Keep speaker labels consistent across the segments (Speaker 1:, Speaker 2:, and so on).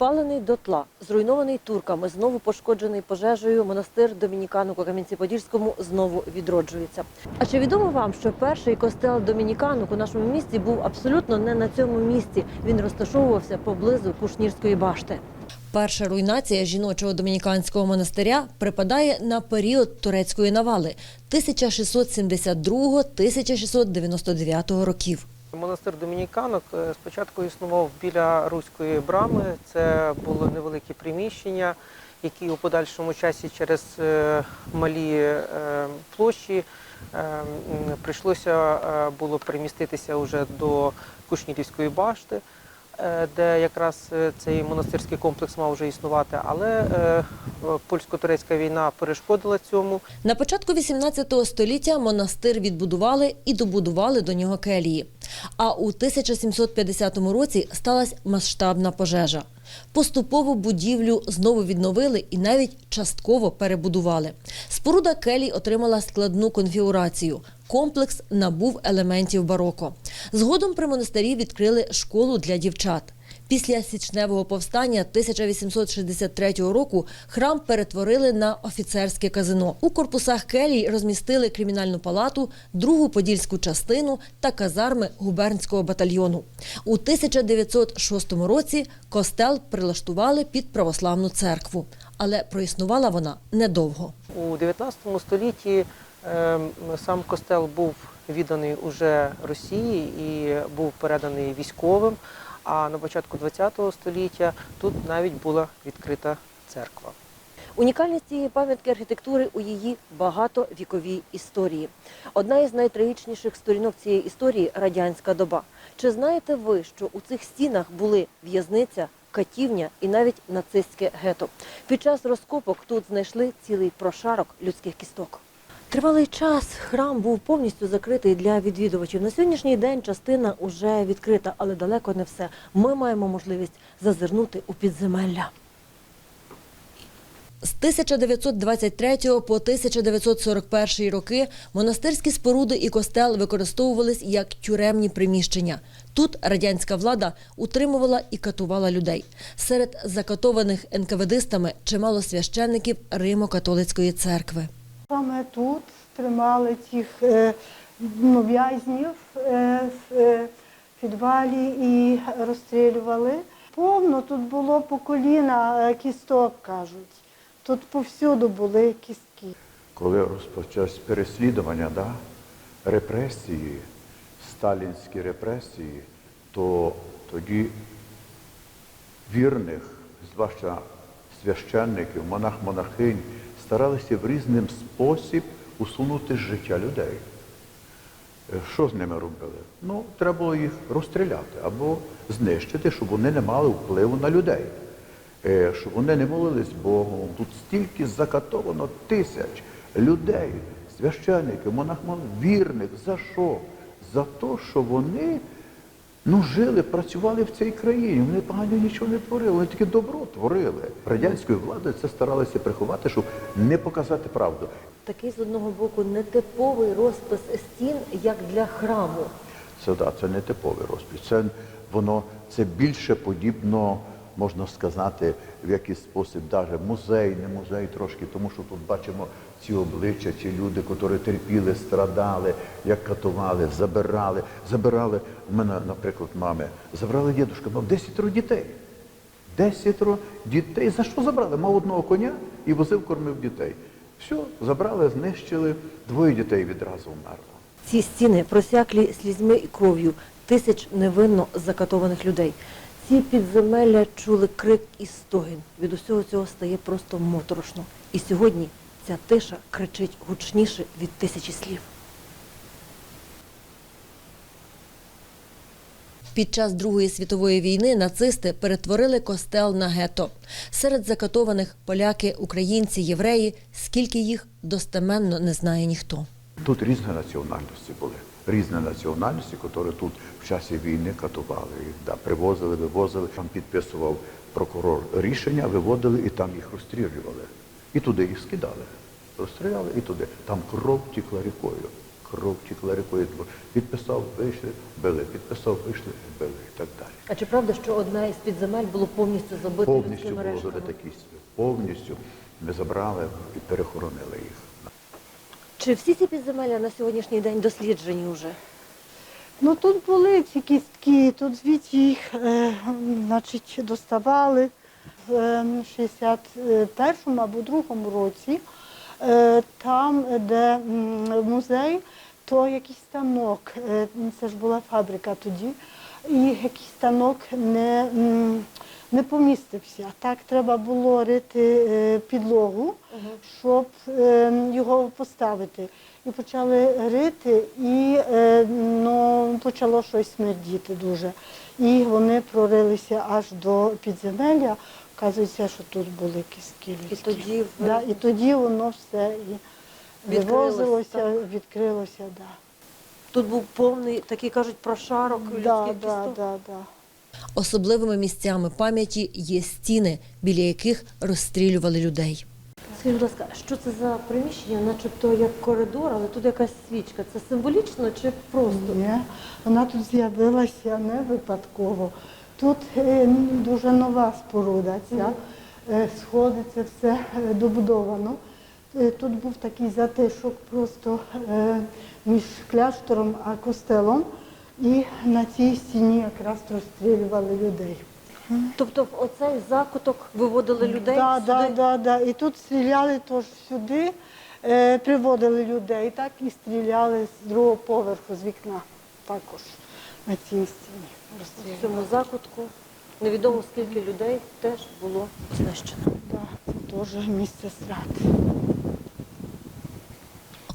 Speaker 1: Спалений дотла, зруйнований турками, знову пошкоджений пожежею, монастир Домініканок у Кам'янці-Подільському знову відроджується. А чи відомо вам, що перший костел Домініканок у нашому місті був абсолютно не на цьому місці? Він розташовувався поблизу Кушнірської башти. Перша руйнація жіночого домініканського монастиря припадає на період турецької навали 1672-1699 років.
Speaker 2: Монастир Домініканок е, спочатку існував біля Руської брами. Це було невелике приміщення, які у подальшому часі через е, малі е, площі прийшлося було переміститися вже до Кушнірівської башти, де якраз е, цей монастирський комплекс мав вже існувати. Але е, польсько-турецька війна перешкодила цьому.
Speaker 1: На початку 18 століття монастир відбудували і добудували до нього келії. А у 1750 році сталася масштабна пожежа. Поступово будівлю знову відновили і навіть частково перебудували. Споруда келій отримала складну конфігурацію. Комплекс набув елементів бароко. Згодом при монастирі відкрили школу для дівчат. Після січневого повстання 1863 року храм перетворили на офіцерське казино. У корпусах келій розмістили кримінальну палату, другу подільську частину та казарми губернського батальйону. У 1906 році костел прилаштували під православну церкву, але проіснувала вона недовго.
Speaker 2: У 19 столітті ем, сам костел був відданий уже Росії і був переданий військовим. А на початку ХХ століття тут навіть була відкрита церква.
Speaker 1: Унікальність цієї пам'ятки архітектури у її багатовіковій історії. Одна із найтрагічніших сторінок цієї історії радянська доба. Чи знаєте ви, що у цих стінах були в'язниця, катівня і навіть нацистське гето? Під час розкопок тут знайшли цілий прошарок людських кісток. Тривалий час храм був повністю закритий для відвідувачів. На сьогоднішній день частина уже відкрита, але далеко не все. Ми маємо можливість зазирнути у підземелля. З 1923 по 1941 роки монастирські споруди і костел використовувались як тюремні приміщення. Тут радянська влада утримувала і катувала людей. Серед закатованих НКВДистами чимало священників Римо-католицької церкви.
Speaker 3: Саме тут тримали тих е, ну, в'язнів е, в е, підвалі і розстрілювали. Повно тут було по коліна кісток, кажуть. Тут повсюду були кістки.
Speaker 4: коли розпочалось переслідування, да, репресії, сталінські репресії, то тоді вірних, зважча священників, монах-монахинь, старалися в різним спосіб усунути з життя людей. Е, Що з ними робили? Ну, треба було їх розстріляти або знищити, щоб вони не мали впливу на людей, Е, щоб вони не молились Богу. Тут стільки закатовано тисяч людей, священників, монахмон, вірних. За що? За те, що вони ну, жили, працювали в цій країні. Вони погано нічого не творили, вони тільки добро творили. Радянською владою це старалися приховати, щоб не показати правду.
Speaker 1: Такий з одного боку нетиповий розпис стін, як для храму.
Speaker 4: Це да, це не типовий розпис. Це воно це більше подібно, можна сказати, в якийсь спосіб, навіть музей, не музей трошки, тому що тут бачимо ці обличчя, ці люди, які терпіли, страдали, як катували, забирали. Забирали. У мене, наприклад, мами, забрали дідушка, мав 10 дітей. Десятеро дітей. За що забрали? Мав одного коня і возив, кормив дітей. Все, забрали, знищили, двоє дітей відразу вмерло.
Speaker 1: Ці стіни просяклі слізьми і кров'ю тисяч невинно закатованих людей. Ці підземелля чули крик і стогін. Від усього цього стає просто моторошно. І сьогодні ця тиша кричить гучніше від тисячі слів. Під час Другої світової війни нацисти перетворили костел на гетто. Серед закатованих поляки, українці, євреї, скільки їх достеменно не знає ніхто.
Speaker 4: Тут різні національності були. Різні національності, які тут в часі війни катували. Їх да, привозили, вивозили. Там підписував прокурор рішення, виводили і там їх розстрілювали. І туди їх скидали. Розстріляли і туди. Там кров тікла рікою. кров тікла рікою. Підписав, вийшли, били, підписав, вийшли, били і так далі.
Speaker 1: А чи правда, що одна із підземель було повністю забите
Speaker 4: Повністю було
Speaker 1: рештками?
Speaker 4: забите кістю. Повністю ми забрали і перехоронили їх.
Speaker 1: Чи всі ці підземелля на сьогоднішній день досліджені вже?
Speaker 3: Ну тут були ці кістки, тут звідти їх е, значить, доставали в е, 61-му або другому році. Е, там, де музей, то якийсь станок, е, це ж була фабрика тоді, і якийсь станок не, не помістився. Так треба було рити е, підлогу, щоб е, його поставити. І почали рити, і е, ну, почало щось смердіти дуже. І вони прорилися аж до підземелля. Вказується, що тут були кістки
Speaker 1: І тоді
Speaker 3: да, і тоді воно все і вивозилося, відкрилося. Да.
Speaker 1: Тут був повний, такий кажуть, прошарок людських
Speaker 3: Да, да,
Speaker 1: кісток.
Speaker 3: да, да.
Speaker 1: Особливими місцями пам'яті є стіни, біля яких розстрілювали людей. Скажіть, будь ласка, що це за приміщення, начебто як коридор, але тут якась свічка. Це символічно чи просто?
Speaker 3: Ні, вона тут з'явилася не випадково. Тут е, дуже нова споруда ця, е, сходи, це все е, добудовано. Е, Тут був такий затишок просто е, між кляштором а костелом, і на цій стіні якраз розстрілювали людей.
Speaker 1: Тобто в оцей закуток виводили людей
Speaker 3: Да,
Speaker 1: сюди?
Speaker 3: да, да, да. І тут стріляли теж сюди, е, приводили людей, так і стріляли з другого поверху, з вікна також на цій стіні.
Speaker 1: В цьому закутку невідомо скільки людей теж було знищено.
Speaker 3: Так, це теж місце страти.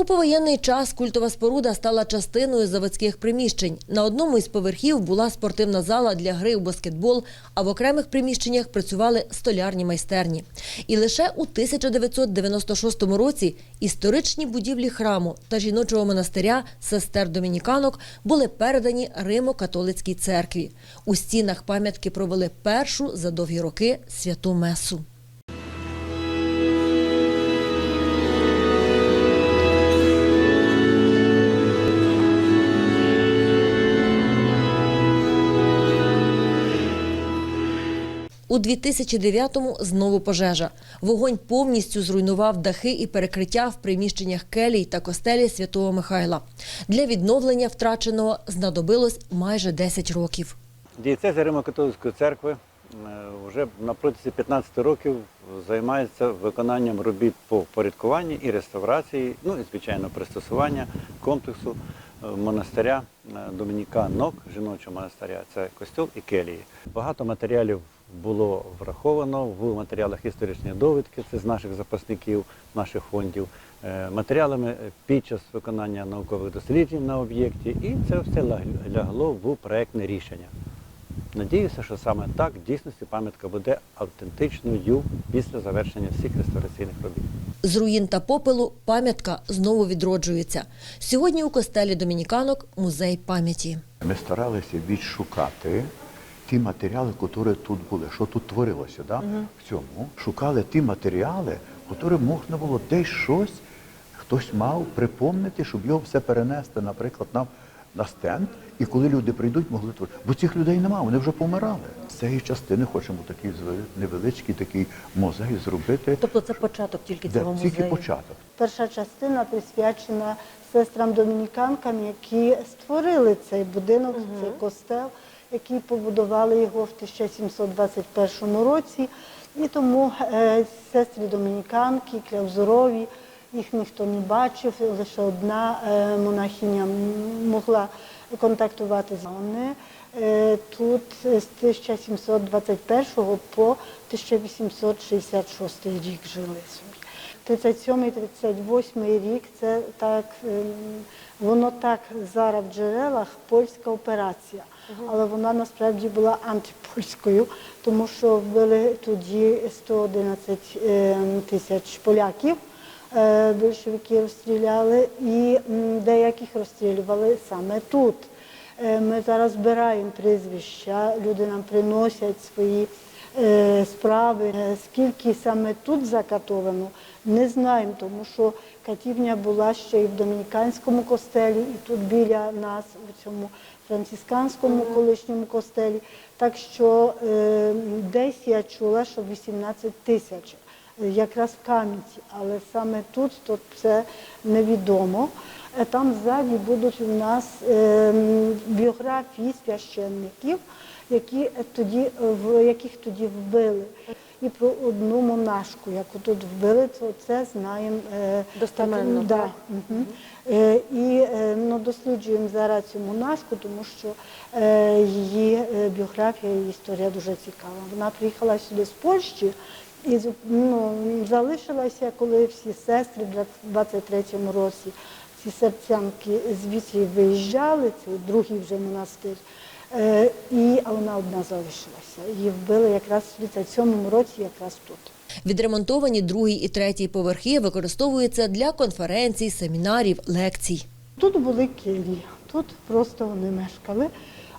Speaker 1: У повоєнний час культова споруда стала частиною заводських приміщень. На одному із поверхів була спортивна зала для гри у баскетбол, а в окремих приміщеннях працювали столярні майстерні. І лише у 1996 році історичні будівлі храму та жіночого монастиря сестер домініканок були передані Римо-католицькій церкві. У стінах пам'ятки провели першу за довгі роки святу месу. У 2009-му знову пожежа. Вогонь повністю зруйнував дахи і перекриття в приміщеннях келій та костелі Святого Михайла. Для відновлення втраченого знадобилось майже 10 років.
Speaker 5: Дієцезія Римо-католицької церкви е, вже на протязі 15 років займається виконанням робіт по впорядкуванні і реставрації, ну і звичайно пристосування комплексу е, монастиря е, Домініканок, жіночого монастиря, це костюл і келії. Багато матеріалів було враховано в матеріалах історичної довідки, це з наших запасників, наших фондів, е, матеріалами під час виконання наукових досліджень на об'єкті, і це все лягло в проектне рішення. Надіюся, що саме так в дійсності пам'ятка буде автентичною після завершення всіх реставраційних робіт.
Speaker 1: З руїн та попелу пам'ятка знову відроджується. Сьогодні у костелі Домініканок музей пам'яті.
Speaker 4: Ми старалися відшукати ті матеріали, які тут були, що тут творилося. Да? В цьому шукали ті матеріали, які можна було десь щось, хтось мав припомнити, щоб його все перенести, наприклад, нам на стенд, і коли люди прийдуть, могли творити. Бо цих людей немає, вони вже помирали. З цієї частини хочемо такий невеличкий такий музей зробити.
Speaker 1: Тобто це початок тільки
Speaker 4: Де
Speaker 1: цього
Speaker 4: тільки
Speaker 1: музею.
Speaker 4: початок.
Speaker 3: Перша частина присвячена сестрам домініканкам, які створили цей будинок, цей костел, які побудували його в 1721 році. І тому е, сестри домініканки, кляузурові, їх ніхто не бачив, лише одна е, монахиня могла контактувати з ними. Е, Тут з 1721 по 1866 рік жили собі. 37-38 рік це так, ем, воно так зараз в джерелах польська операція, але вона насправді була антипольською, тому що вбили тоді 111 ем, тисяч поляків. Е, Большевики розстріляли і деяких розстрілювали саме тут. Е, Ми зараз збираємо прізвища, люди нам приносять свої е, справи. Е, Скільки саме тут закатовано, не знаємо, тому що катівня була ще і в Домініканському костелі, і тут біля нас, у цьому францисканському колишньому костелі. Так що е, десь я чула, що 18 тисяч е, якраз в Кам'янці, але саме тут то це невідомо. Е, Там ззаді будуть у нас е, біографії священників, які е, тоді, в яких тоді вбили. І про одну монашку, яку тут вбили, то це знаємо е,
Speaker 1: Достеменно,
Speaker 3: да. Е, І е, ну, досліджуємо зараз цю монашку, тому що її біографія і історія дуже цікава. Вона приїхала сюди з Польщі і ну, залишилася, коли всі сестри в 23-му році, ці серцянки звідси виїжджали, це другий вже монастир. Е, І, а вона одна залишилася. Її вбили якраз в 37-му році, якраз тут.
Speaker 1: Відремонтовані другий і третій поверхи використовуються для конференцій, семінарів, лекцій.
Speaker 3: Тут були келії, тут просто вони мешкали.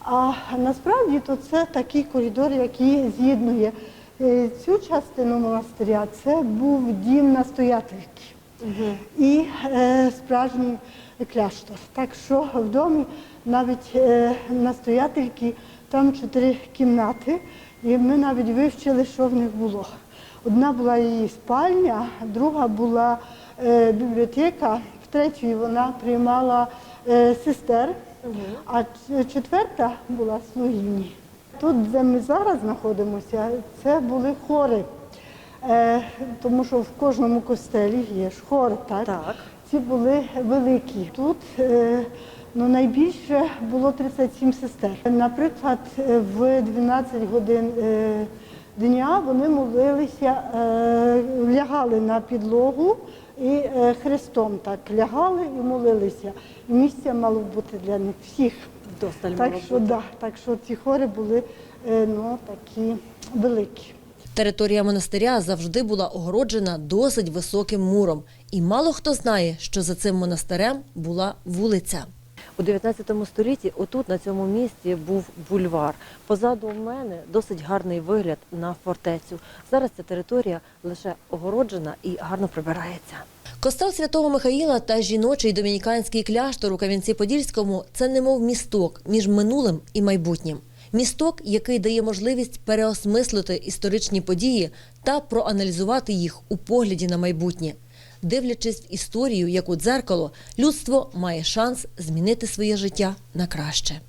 Speaker 3: А насправді то це такий коридор, який з'єднує е, цю частину монастиря. Це був дім настоятельки і е, справжній кляштор. Так що в домі навіть е, настоятельки там чотири кімнати, і ми навіть вивчили, що в них було. Одна була її спальня, друга була е, бібліотека, в третій вона приймала е, сестер, а четверта була слугині. Тут, де ми зараз знаходимося, це були хори. Е, тому що в кожному костелі є ж хор, так?
Speaker 1: Так.
Speaker 3: Ці були великі. Тут е, ну, найбільше було 37 сестер. Наприклад, е, в 12 годин е, дня вони молилися, лягали на підлогу і хрестом так лягали і молилися. І місця мало бути для них всіх.
Speaker 1: Досталь
Speaker 3: так, що, да, так що ці хори були ну, такі великі.
Speaker 1: Територія монастиря завжди була огороджена досить високим муром, і мало хто знає, що за цим монастирем була вулиця.
Speaker 6: У 19 столітті отут, на цьому місці, був бульвар. Позаду мене досить гарний вигляд на фортецю. Зараз ця територія лише огороджена і гарно прибирається.
Speaker 1: Костел святого Михаїла та жіночий домініканський кляштор у Кам'янці-Подільському це немов місток між минулим і майбутнім. Місток, який дає можливість переосмислити історичні події та проаналізувати їх у погляді на майбутнє. Дивлячись в історію як у дзеркало, людство має шанс змінити своє життя на краще.